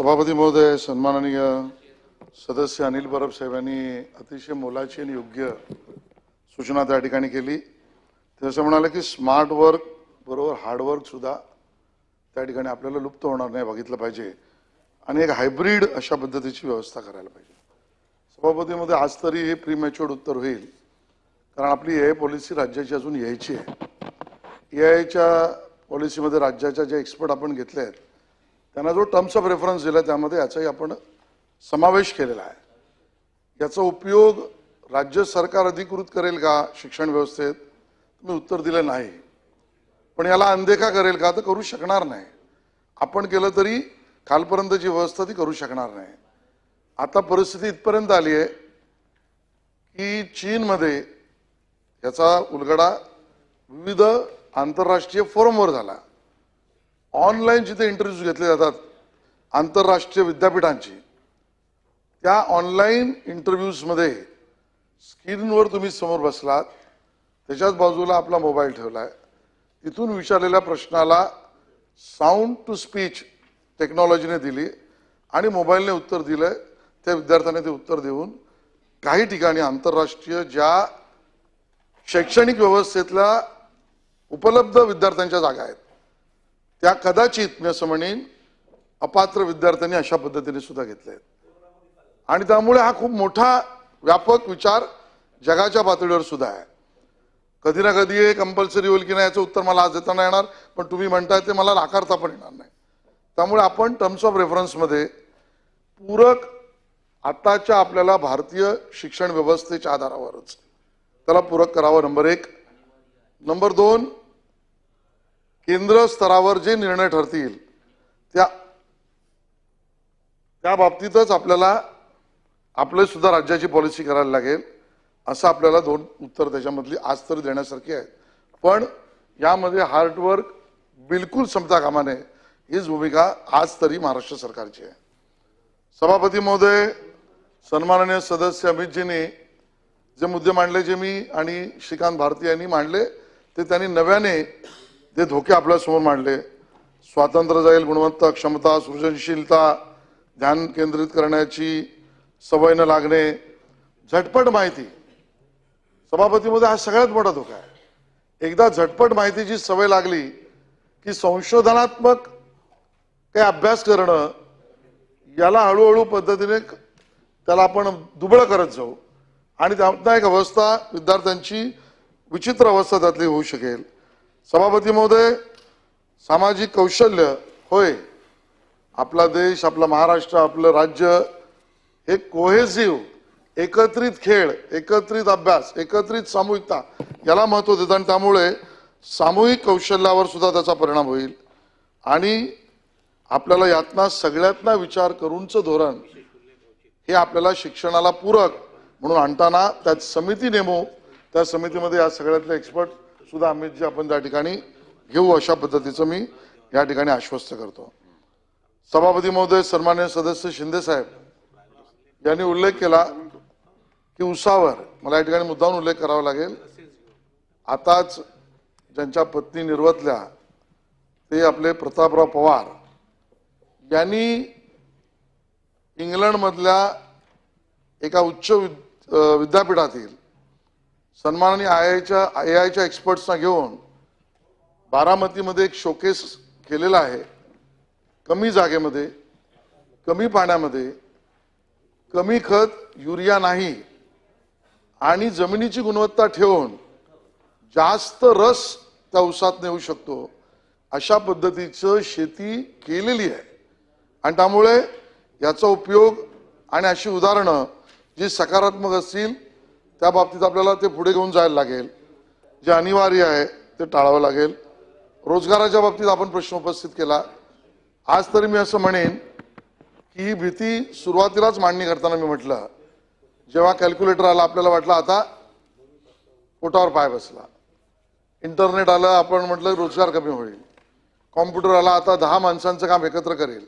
सभापती महोदय सन्माननीय सदस्य अनिल परब साहेब यांनी अतिशय मोलाची आणि योग्य सूचना त्या ठिकाणी केली. ते असं म्हणाले की स्मार्ट वर्क बरोबर हार्डवर्क सुद्धा त्या ठिकाणी आपल्याला लुप्त होणार नाही बघितलं पाहिजे. आणि एक हायब्रिड अशा पद्धतीची व्यवस्था करायला पाहिजे. सभापतीमध्ये आज तरी हे प्रीमॅच्युअर्ड उत्तर होईल. कारण आपली ए पॉलिसी राज्याची अजून यायची आहे. ए आयच्या पॉलिसीमध्ये राज्याच्या ज्या एक्सपर्ट आपण घेतले आहेत त्यांना जो टर्म्स ऑफ रेफरन्स दिला त्यामध्ये याचाही आपण समावेश केलेला आहे. याचा उपयोग राज्य सरकार अधिकृत करेल का शिक्षण व्यवस्थेत? तुम्ही उत्तर दिलं नाही. पण याला अनदेखा करेल का? तर करू शकणार नाही. आपण केलं तरी कालपर्यंत जी व्यवस्था ती करू शकणार नाही. आता परिस्थिती इथपर्यंत आली आहे की चीनमध्ये याचा उलगडा विविध आंतरराष्ट्रीय फोरमवर झाला. ऑनलाईन जिथे इंटरव्ह्यूज घेतले जातात आंतरराष्ट्रीय विद्यापीठांची त्या ऑनलाईन इंटरव्ह्यूजमध्ये स्क्रीनवर तुम्ही समोर बसलात त्याच्याच बाजूला आपला मोबाईल ठेवला आहे तिथून विचारलेल्या प्रश्नाला साऊंड टू स्पीच टेक्नॉलॉजीने दिली आणि मोबाईलने उत्तर दिलं त्या विद्यार्थ्याने ते उत्तर देऊन काही ठिकाणी आंतरराष्ट्रीय ज्या शैक्षणिक व्यवस्थेतल्या उपलब्ध विद्यार्थ्यांच्या जागा आहेत त्या कदाचित मी असं म्हणेन अपात्र विद्यार्थ्यांनी अशा पद्धतीने सुद्धा घेतल्या आहेत. आणि त्यामुळे हा खूप मोठा व्यापक विचार जगाच्या पातळीवर सुद्धा आहे. कधी ना कधी हे कंपल्सरी होईल की नाही याचं उत्तर मला आज देताना येणार पण तुम्ही म्हणताय ते मला नाकारता पण येणार नाही. त्यामुळे आपण टर्म्स ऑफ रेफरन्समध्ये पूरक आताच्या आपल्याला भारतीय शिक्षण व्यवस्थेच्या आधारावरच. त्याला पूरक करावं नंबर एक. नंबर दोन केंद्र स्तरावर जे निर्णय ठरतील त्या त्या बाबतीतच आपल्याला आपले सुद्धा राज्याची पॉलिसी करायला लागेल असं आपल्याला दोन उत्तर त्याच्यामधली आज तरी देण्यासारखी आहेत. पण यामध्ये हार्डवर्क बिलकुल क्षमता कामा नये हीच भूमिका आज तरी महाराष्ट्र सरकारची आहे. सभापती महोदय सन्माननीय सदस्य अमितजींनी जे मुद्दे मांडले जे मी आणि श्रीकांत भारती यांनी मांडले ते त्यांनी नव्याने ते धोके आपल्यासमोर मांडले. स्वातंत्र्य जाईल गुणवत्ता क्षमता सृजनशीलता ध्यान केंद्रित करण्याची सवय न लागणे झटपट माहिती. सभापतीमध्ये हा सगळ्यात मोठा धोका आहे. एकदा झटपट माहितीची सवय लागली की संशोधनात्मक काही अभ्यास करणं याला हळूहळू पद्धतीने त्याला आपण दुबळं करत जाऊ. आणि त्यातनं एक अवस्था विद्यार्थ्यांची विचित्र अवस्था त्यातली होऊ शकेल. सभापती महोदय सामाजिक कौशल्य होय. आपला देश आपला महाराष्ट्र आपलं राज्य हे कोहेसिव्ह एकत्रित खेळ एकत्रित अभ्यास एकत्रित सामूहिकता याला महत्त्व देतं आणि त्यामुळे सामूहिक कौशल्यावर सुद्धा त्याचा परिणाम होईल. आणि आपल्याला यातना सगळ्यातना विचार करूनचं धोरण हे आपल्याला शिक्षणाला पूरक म्हणून आणताना त्यात समिती नेमू त्या समितीमध्ये या सगळ्यातले एक्सपर्ट सुद्धा अमितजी आपण त्या ठिकाणी घेऊ अशा पद्धतीचं मी या ठिकाणी आश्वस्त करतो. सभापती महोदय सन्मान्य सदस्य शिंदे साहेब यांनी उल्लेख केला की उसावर मला या ठिकाणी मुद्दाहून उल्लेख करावा लागेल. आताच ज्यांच्या पत्नी निर्वतल्या ते आपले प्रतापराव पवार यांनी इंग्लंडमधल्या एका उच्च विद्यापीठातील सन्माननीय आय आयच्या आय आयच्या एक्सपर्ट्सना घेऊन बारामतीमध्ये एक शोकेस केलेला आहे. कमी जागेमध्ये कमी पाण्यामध्ये कमी खत युरिया नाही आणि जमिनीची गुणवत्ता ठेवून जास्त रस त्या ऊसात नेऊ शकतो. अशा पद्धतीचं शेती केलेली आहे. आणि त्यामुळे याचा उपयोग आणि अशी उदाहरणं जी सकारात्मक असतील त्या बाबतीत आपल्याला ते पुढे घेऊन जायला लागेल. जे अनिवार्य आहे ते टाळावं लागेल. रोजगाराच्या बाबतीत आपण प्रश्न उपस्थित केला. आज तरी मी असं म्हणेन की ही भीती सुरुवातीलाच मांडणी करताना मी म्हटलं. जेव्हा कॅल्क्युलेटर आला आपल्याला वाटलं आता पोटावर पाय बसला. इंटरनेट आलं आपण म्हटलं रोजगार कमी होईल. कॉम्प्युटर आला आता दहा माणसांचं काम एकत्र करेल.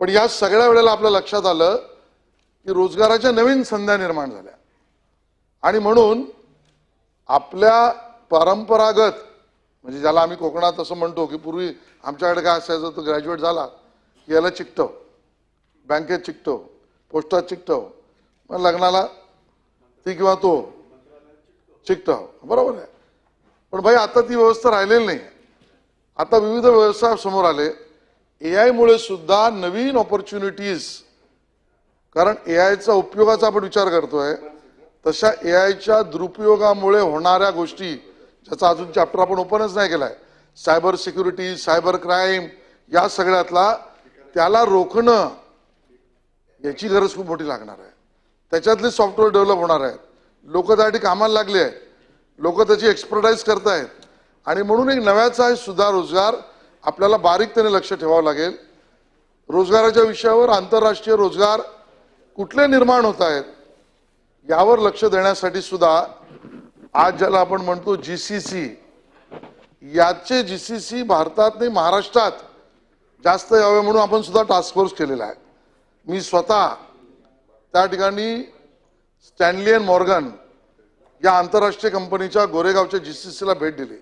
पण या सगळ्या वेळेला आपल्या लक्षात आलं की रोजगाराच्या नवीन संध्या निर्माण झाल्या. आणि म्हणून आपल्या परंपरागत म्हणजे ज्याला आम्ही कोकणात असं म्हणतो की पूर्वी आमच्याकडे काय असायचं तो ग्रॅज्युएट झाला की याला चिकटव बँकेत चिकटव पोस्टात चिकटव मग लग्नाला ती किंवा तो चिकटव. बरोबर आहे. पण भाई आता ती व्यवस्था राहिलेली नाही. आता विविध व्यवसाय समोर आले. ए आयमुळे सुद्धा नवीन ऑपॉर्च्युनिटीज कारण ए आयचा उपयोगाचा आपण विचार करतोय. तशा ए आयच्या दुरुपयोगामुळे होणाऱ्या गोष्टी ज्याचा अजून चॅप्टर आपण ओपनच नाही केलाय. सायबर सिक्युरिटी सायबर क्राईम या सगळ्यातला त्याला रोखणं याची गरज खूप मोठी लागणार आहे. त्याच्यातले सॉफ्टवेअर डेव्हलप होणार आहेत. लोक त्यासाठी कामाला लागले आहेत. लोक त्याची एक्सपर्टाईज करतायत. आणि म्हणून एक नव्याचा सुद्धा रोजगार आपल्याला बारीकतेने लक्ष ठेवावं लागेल. रोजगाराच्या विषयावर आंतरराष्ट्रीय रोजगार कुठले निर्माण होत आहेत यावर लक्ष देण्यासाठी सुद्धा आज ज्याला आपण म्हणतो जी सी सी याचे जी सी भारतात नाही महाराष्ट्रात जास्त यावे म्हणून आपण सुद्धा टास्क फोर्स केलेला आहे. मी स्वतः त्या ठिकाणी स्टॅनली अँड मॉर्गन या आंतरराष्ट्रीय कंपनीच्या गोरेगावच्या जी सी सीला भेट दिली.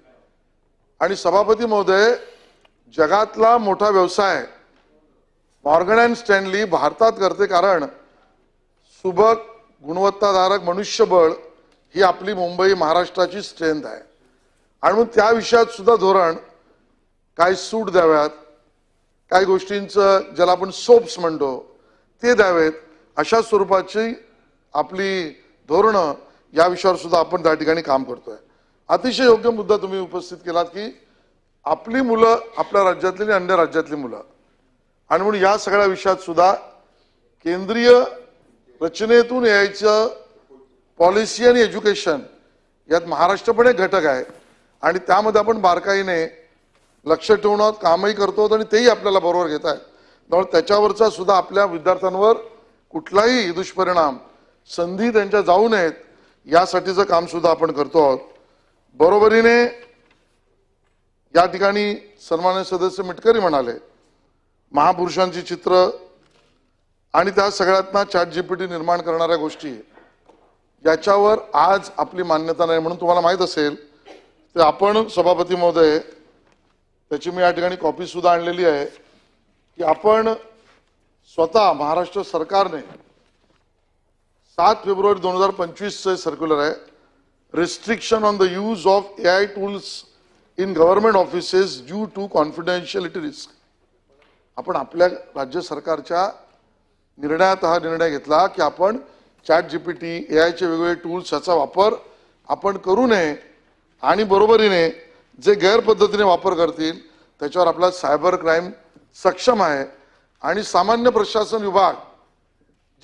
आणि सभापती महोदय जगातला मोठा व्यवसाय मॉर्गन अँड स्टॅनली भारतात करते कारण सुबक गुणवत्ताधारक मनुष्यबळ ही आपली मुंबई महाराष्ट्राची स्ट्रेंथ आहे. आणि मग त्या विषयात सुद्धा धोरण काय सूट द्याव्यात काही गोष्टींचं ज्याला आपण सोप्स म्हणतो ते द्यावेत अशा स्वरूपाची आपली धोरणं या विषयावर सुद्धा आपण त्या ठिकाणी काम करतोय. अतिशय योग्य मुद्दा तुम्ही उपस्थित केलात की आपली मुलं आपल्या राज्यातली आणि अन्य राज्यातली मुलं. आणि म्हणून या सगळ्या विषयात सुद्धा केंद्रीय रचनेतून यायचं पॉलिसी आणि एज्युकेशन यात महाराष्ट्र पण एक घटक आहे. आणि त्यामध्ये आपण बारकाईने लक्ष ठेवून आहोत कामही करतो आहोत आणि तेही आपल्याला बरोबर घेत आहेत त्यामुळे त्याच्यावरचा सुद्धा आपल्या विद्यार्थ्यांवर कुठलाही दुष्परिणाम संधी त्यांच्या जाऊ नयेत यासाठीचं काम सुद्धा आपण करतो आहोत. बरोबरीने या ठिकाणी सन्मान्य सदस्य मिटकरी म्हणाले महापुरुषांची चित्र आणि त्या सगळ्यातनं चॅट जीपीटी निर्माण करणाऱ्या गोष्टी. याच्यावर आज आपली मान्यता नाही म्हणून तुम्हाला माहीत असेल ते आपण सभापती महोदय त्याची मी या ठिकाणी कॉपी सुद्धा आणलेली आहे की आपण स्वतः महाराष्ट्र सरकारने सात फेब्रुवारी दोन हजार पंचवीसचं सर्क्युलर आहे. Restriction on the use of A I tools in government offices due to confidentiality risk आपण आपल्या राज्य सरकारच्या निर्णयात हा निर्णय घेतला की आपण चॅट जीपीटी ए आयचे वेगवेगळे टूल्स याचा वापर आपण करू नये आणि बरोबरीने जे गैरपद्धतीने वापर करतील त्याच्यावर आपला सायबर क्राईम सक्षम आहे. आणि सामान्य प्रशासन विभाग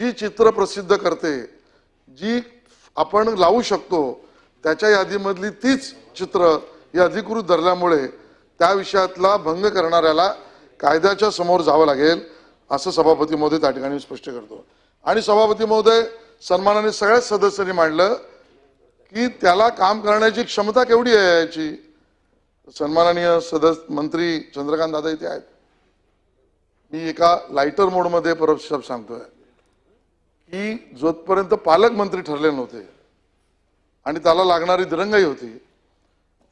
जी चित्र प्रसिद्ध करते जी आपण लावू शकतो त्याच्या यादीमधली तीच चित्र ही अधिकृत धरल्यामुळे त्या विषयातला भंग करणाऱ्याला कायद्याच्या समोर जावं लागेल. असं सभापती महोदय त्या ठिकाणी स्पष्ट करतो. आणि सभापती महोदय सन्मानाने सगळ्याच सदस्यांनी मांडलं की त्याला काम करण्याची क्षमता केवढी आहे याची? सन्माननीय सदस्य मंत्री चंद्रकांत दादा इथे आहेत. मी एका लाइटर मोडमध्ये परब साहेब सांगतोय की जोपर्यंत पालकमंत्री ठरले नव्हते आणि त्याला लागणारी दिरंगाई होती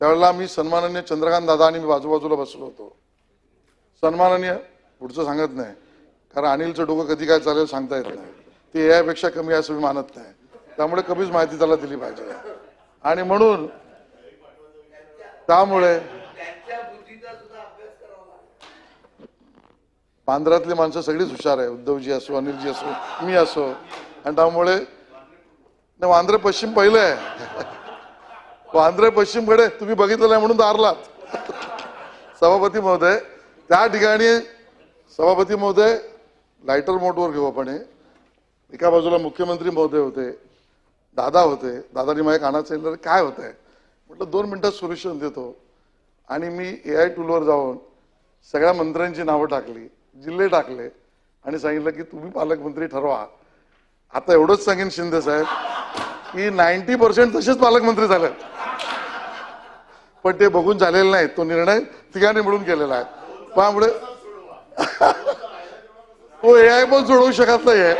त्यावेळेला मी सन्माननीय चंद्रकांत दादा आणि मी बाजूबाजूला बसलो होतो. सन्माननीय पुढचं सांगत नाही. कारण अनिलचं डोकं कधी काय चालेल सांगता येत नाही. ते यापेक्षा पेक्षा कमी असं मी मानत नाही. त्यामुळे कमीच माहिती त्याला दिली पाहिजे. आणि म्हणून त्यामुळे पांढऱ्यातली माणसं सगळीच हुशार आहे. उद्धवजी असो अनिलजी असो मी असो. आणि त्यामुळे वांद्रे पश्चिम पहिलं आहे. वांद्रे पश्चिमकडे तुम्ही बघितलं नाही म्हणून दारलात. सभापती महोदय त्या ठिकाणी सभापती महोदय लायटर मोडवर घेऊ आपण हे. एका बाजूला मुख्यमंत्री महोदय होते दादा होते दादानी माझ्या कानात सांगितलं काय होत आहे म्हटलं दोन मिनटात सोल्युशन देतो. आणि मी ए आय टूलवर जाऊन सगळ्या मंत्र्यांची नावं टाकली जिल्हे टाकले आणि सांगितलं की तुम्ही पालकमंत्री ठरवा. आता एवढंच सांगेन शिंदे साहेब की नाईन्टी पर्सेंट तसेच पालकमंत्री झाले पण ते बघून झालेले नाही तो निर्णय तिघांनी मिळून केलेला आहे. त्यामुळे तो ए आय पण सोडवू शकत नाहीये.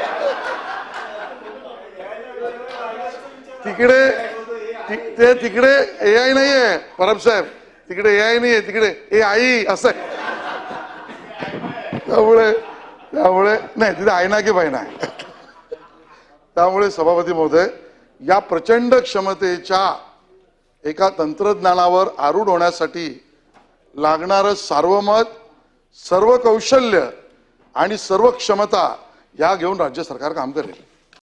तिकडे ते तिकडे ए आय नाहीये परब साहेब. तिकडे ए आय नाहीये तिकडे ए आई असं. आहे त्यामुळे त्यामुळे नाही तिथे आय ना की बाई ना त्यामुळे सभापती महोदय या प्रचंड क्षमतेच्या एका तंत्रज्ञानावर आरूढ होण्यासाठी लागणारं सार्वमत सर्व कौशल्य आणि सर्व क्षमता या घेऊन राज्य सरकार काम करेल.